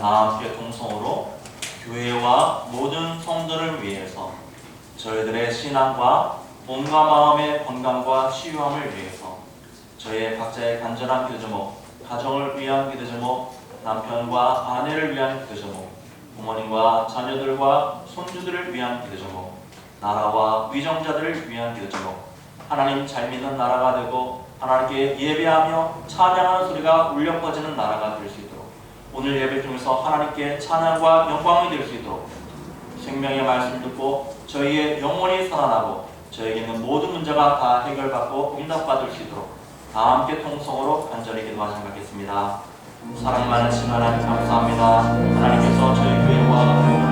다함께 통성으로 교회와 모든 성들을 위해서 저희들의 신앙과 몸과 마음의 건강과 치유함을 위해서 저희의 각자의 간절한 기도 제목, 가정을 위한 기도 제목, 남편과 아내를 위한 기도 제목, 부모님과 자녀들과 손주들을 위한 기도 제목, 나라와 위정자들을 위한 기도 제목, 하나님 잘 믿는 나라가 되고 하나님께 예배하며 찬양하는 소리가 울려 퍼지는 나라가 될 수 있도록 오늘 예배 통해서 하나님께 찬양과 영광이 될 수 있도록 생명의 말씀 듣고 저희의 영혼이 살아나고 저에게 있는 모든 문제가 다 해결받고 응답받을 수 있도록 다 함께 통성으로 간절히 기도하시면 받겠습니다. 사랑 많으신 하나님 감사합니다. 하나님께서 저희 교회와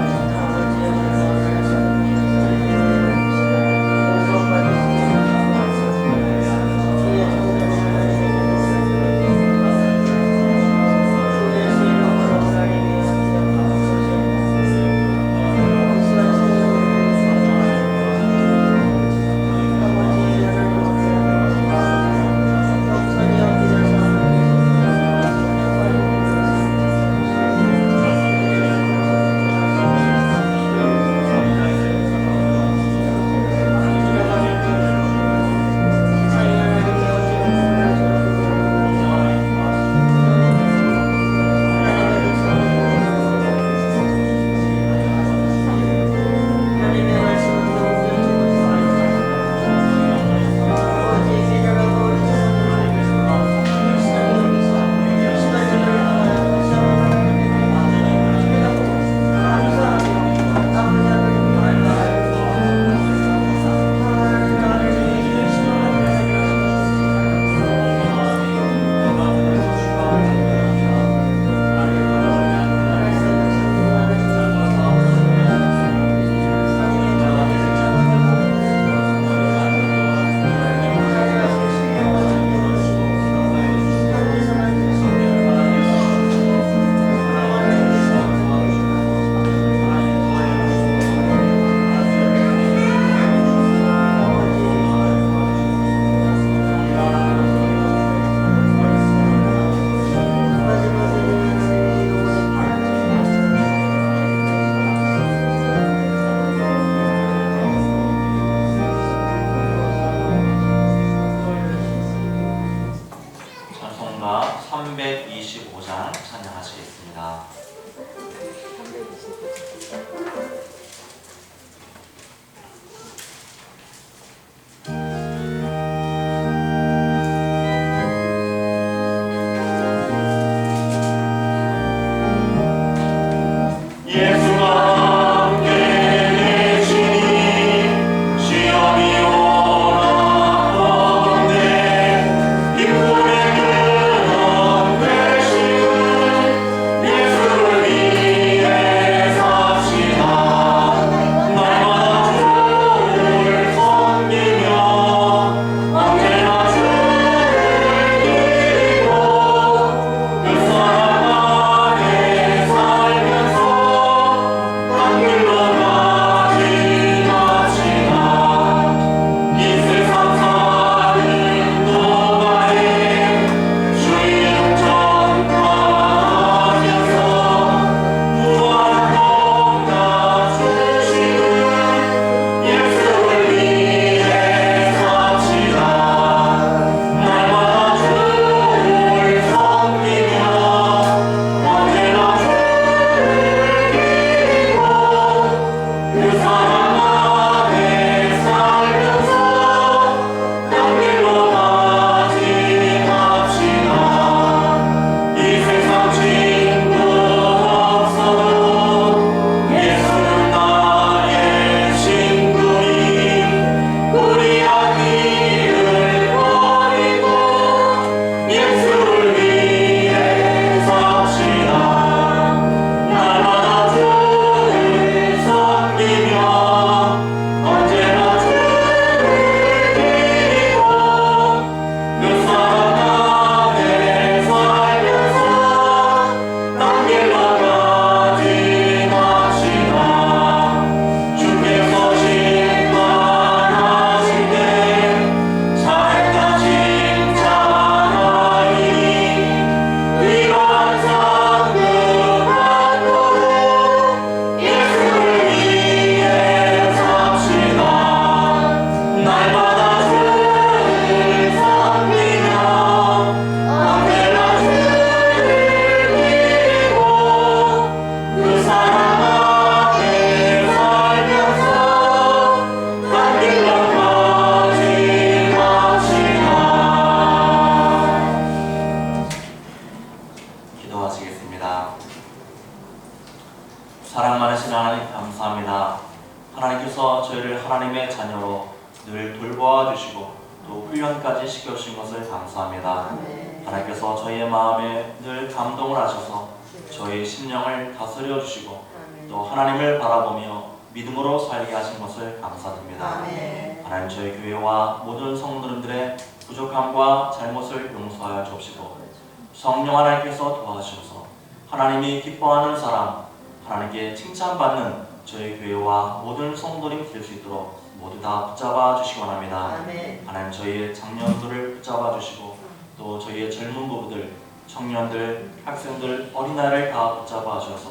마음에 늘 감동을 하셔서 저희의 심령을 다스려 주시고. 또 하나님을 바라보며 믿음으로 살게 하신 것을 감사드립니다. 하나님 저희 교회와 모든 성도님들의 부족함과 잘못을 용서하여 주옵시고 성령 하나님께서 도와주셔서 하나님이 기뻐하는 사람 하나님께 칭찬받는 저희 교회와 모든 성도님 될 수 있도록 모두 다 붙잡아 주시기 원합니다. 하나님 저희의 장년들을 붙잡아 주시고 또 저희의 젊은 부부들, 청년들, 학생들, 어린아이를 다 붙잡아 주셔서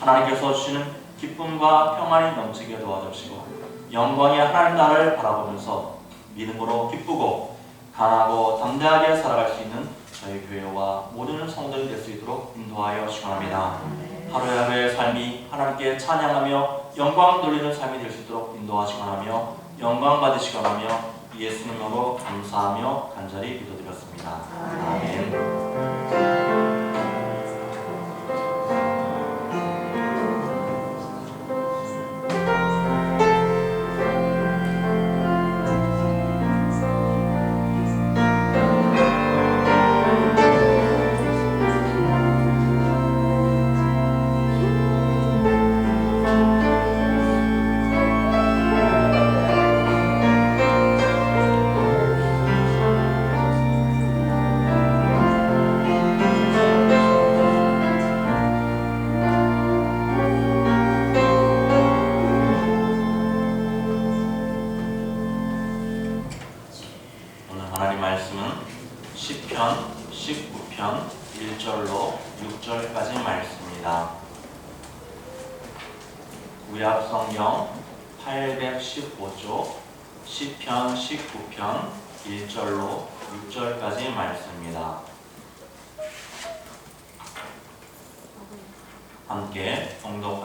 하나님께서 주시는 기쁨과 평안이 넘치게 도와주시고 영광의 하나님 나라를 바라보면서 믿음으로 기쁘고 강하고 담대하게 살아갈 수 있는 저희 교회와 모든 성도들이 될 수 있도록 인도하여. 아멘. 하루하루의 삶이 하나님께 찬양하며 영광 돌리는 삶이 될 수 있도록 인도하시거나며 영광 받으시거나며 예수님으로 감사하며 간절히 기도드렸습니다. 아멘.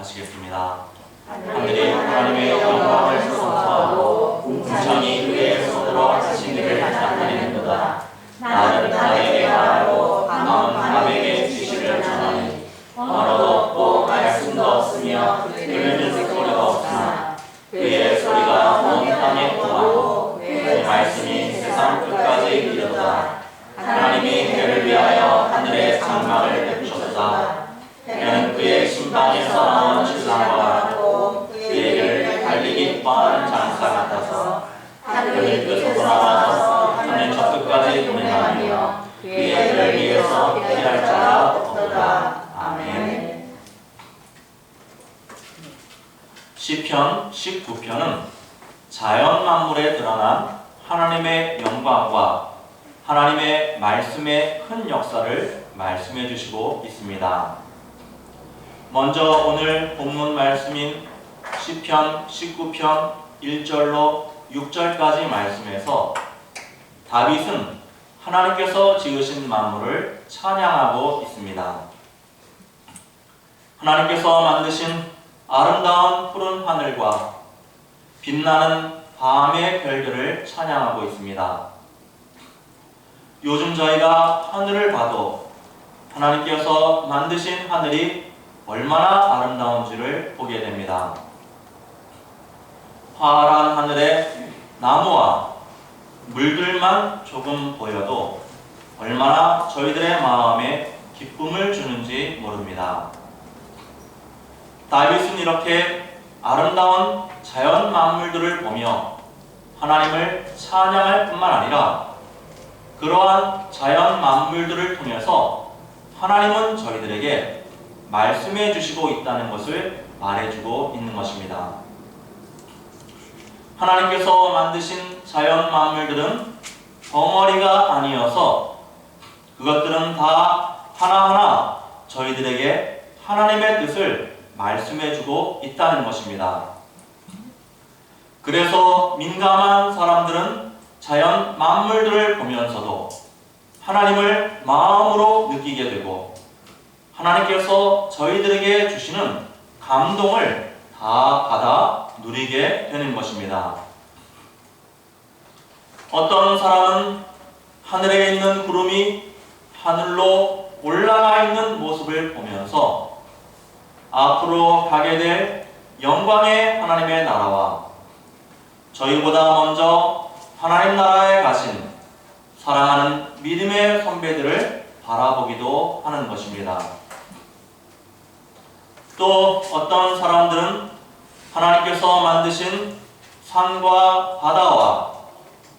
봉독하시겠습니다. 하늘이 하나님의 영광을 선포하고 궁창이 그의 손으로 하신 일을 나타내는도다. 나는 나에게 말하고 마음 남에게 지시를 전하니 언어도 없고 말씀도 없으며 들리는 소리가 없으나 그의 소리가 온 땅에 통하고 그의 말씀이 세상 끝까지 이르도다. 하나님이 해를 위하여 하늘의 장막을 베푸셨다. 뻔한 장사 같아서 하늘 끝에서 나와서 하늘 저 끝까지 운행하며 그의 해를 위해서 피할 자가 없도다. 아멘. 시편 19편은 자연 만물에 드러난 하나님의 영광과 하나님의 말씀의 큰 역사를 말씀해 주시고 있습니다. 먼저 오늘 본문 말씀인 시편 19편 1절로 6절까지 말씀에서 다윗은 하나님께서 지으신 만물을 찬양하고 있습니다. 하나님께서 만드신 아름다운 푸른 하늘과 빛나는 밤의 별들을 찬양하고 있습니다. 요즘 저희가 하늘을 봐도 하나님께서 만드신 하늘이 얼마나 아름다운지를 보게 됩니다. 파란 하늘에 나무와 물들만 조금 보여도 얼마나 저희들의 마음에 기쁨을 주는지 모릅니다. 다윗은 이렇게 아름다운 자연 만물들을 보며 하나님을 찬양할 뿐만 아니라 그러한 자연 만물들을 통해서 하나님은 저희들에게 말씀해 주시고 있다는 것을 말해주고 있는 것입니다. 하나님께서 만드신 자연 만물들은 덩어리가 아니어서 그것들은 다 하나하나 저희들에게 하나님의 뜻을 말씀해 주고 있다는 것입니다. 그래서 민감한 사람들은 자연 만물들을 보면서도 하나님을 마음으로 느끼게 되고 하나님께서 저희들에게 주시는 감동을 다 받아 누리게 되는 것입니다. 어떤 사람은 하늘에 있는 구름이 하늘로 올라가 있는 모습을 보면서 앞으로 가게 될 영광의 하나님의 나라와 저희보다 먼저 하나님 나라에 가신 사랑하는 믿음의 선배들을 바라보기도 하는 것입니다. 또 어떤 사람들은 하나님께서 만드신 산과 바다와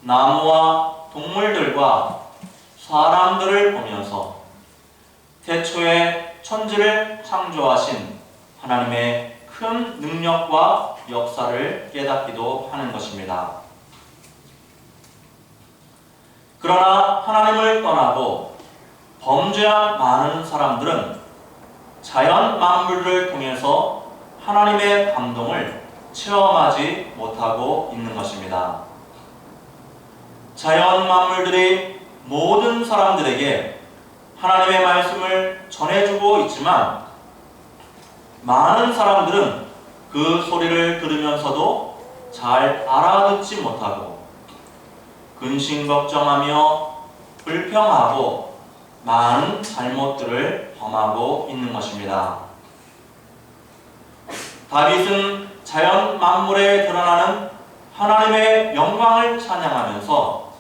나무와 동물들과 사람들을 보면서 태초에 천지를 창조하신 하나님의 큰 능력과 역사를 깨닫기도 하는 것입니다. 그러나 하나님을 떠나고 범죄한 많은 사람들은 자연 만물을 통해서 하나님의 감동을 체험하지 못하고 있는 것입니다. 자연 만물들이 모든 사람들에게 하나님의 말씀을 전해주고 있지만 많은 사람들은 그 소리를 들으면서도 잘 알아듣지 못하고 근심 걱정하며 불평하고 많은 잘못들을 범하고 있는 것입니다. 다윗은 자연 만물에 드러나는 하나님의 영광을 찬양하면서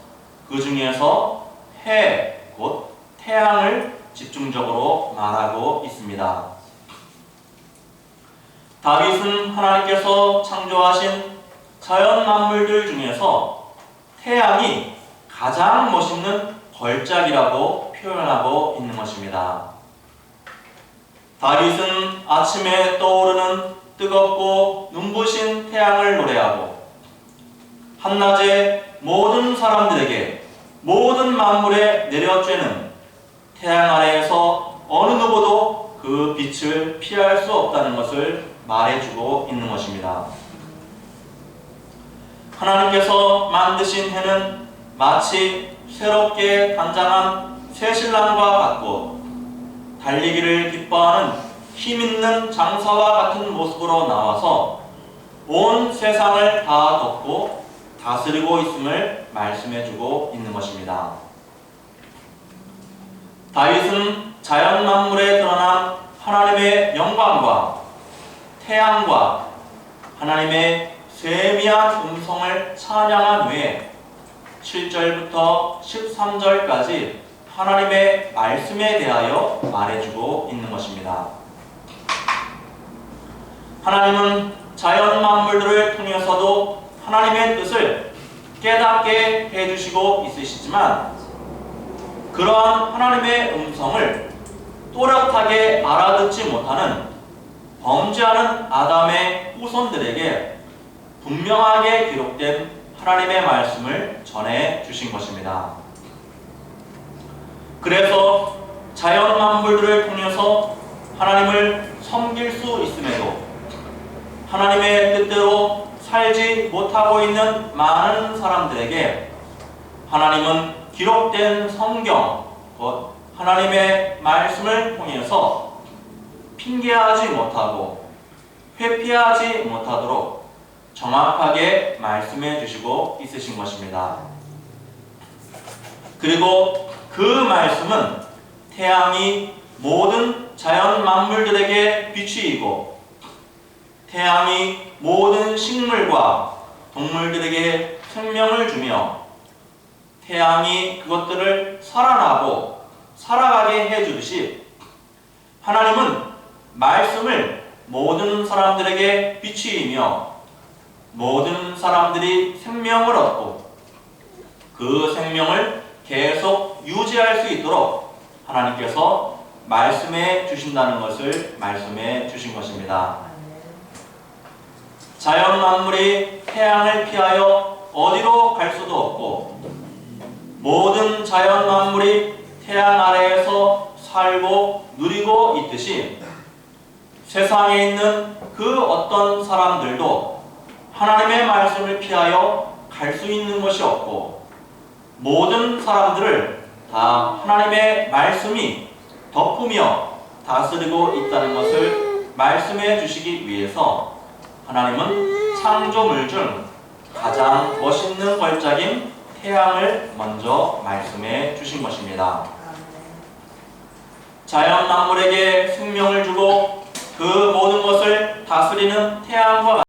그 중에서 해, 곧 태양을 집중적으로 말하고 있습니다. 다윗은 하나님께서 창조하신 자연 만물들 중에서 태양이 가장 멋있는 걸작이라고 표현하고 있는 것입니다. 다윗은 아침에 떠오르는 뜨겁고 눈부신 태양을 노래하고 한낮에 모든 사람들에게 모든 만물에 내려쬐는 태양 아래에서 어느 누구도 그 빛을 피할 수 없다는 것을 말해주고 있는 것입니다. 하나님께서 만드신 해는 마치 새롭게 단장한 새 신랑과 같고 달리기를 기뻐하는 힘있는 장사와 같은 모습으로 나와서 온 세상을 다 덮고 다스리고 있음을 말씀해주고 있는 것입니다. 다윗은 자연 만물에 드러난 하나님의 영광과 태양과 하나님의 세미한 음성을 찬양한 후에 7절부터 13절까지 하나님의 말씀에 대하여 말해주고 있는 것입니다. 하나님은 자연 만물들을 통해서도 하나님의 뜻을 깨닫게 해주시고 있으시지만 그러한 하나님의 음성을 또렷하게 알아듣지 못하는 범죄하는 아담의 후손들에게 분명하게 기록된 하나님의 말씀을 전해 주신 것입니다. 그래서 자연 만물들을 통해서 하나님을 섬길 수 있음에도 하나님의 뜻대로 살지 못하고 있는 많은 사람들에게 하나님은 기록된 성경, 곧 하나님의 말씀을 통해서 핑계하지 못하고 회피하지 못하도록 정확하게 말씀해 주시고 있으신 것입니다. 그리고 그 말씀은 태양이 모든 자연 만물들에게 빛이이고 태양이 모든 식물과 동물들에게 생명을 주며 태양이 그것들을 살아나고 살아가게 해주듯이 하나님은 말씀을 모든 사람들에게 비추이며 모든 사람들이 생명을 얻고 그 생명을 계속 유지할 수 있도록 하나님께서 말씀해 주신다는 것을 말씀해 주신 것입니다. 자연 만물이 태양을 피하여 어디로 갈 수도 없고 모든 자연 만물이 태양 아래에서 살고 누리고 있듯이 세상에 있는 그 어떤 사람들도 하나님의 말씀을 피하여 갈 수 있는 것이 없고 모든 사람들을 다 하나님의 말씀이 덮으며 다스리고 있다는 것을 말씀해 주시기 위해서 하나님은 창조물 중 가장 멋있는 걸작인 태양을 먼저 말씀해 주신 것입니다. 자연 만물에게 생명을 주고 그 모든 것을 다스리는 태양과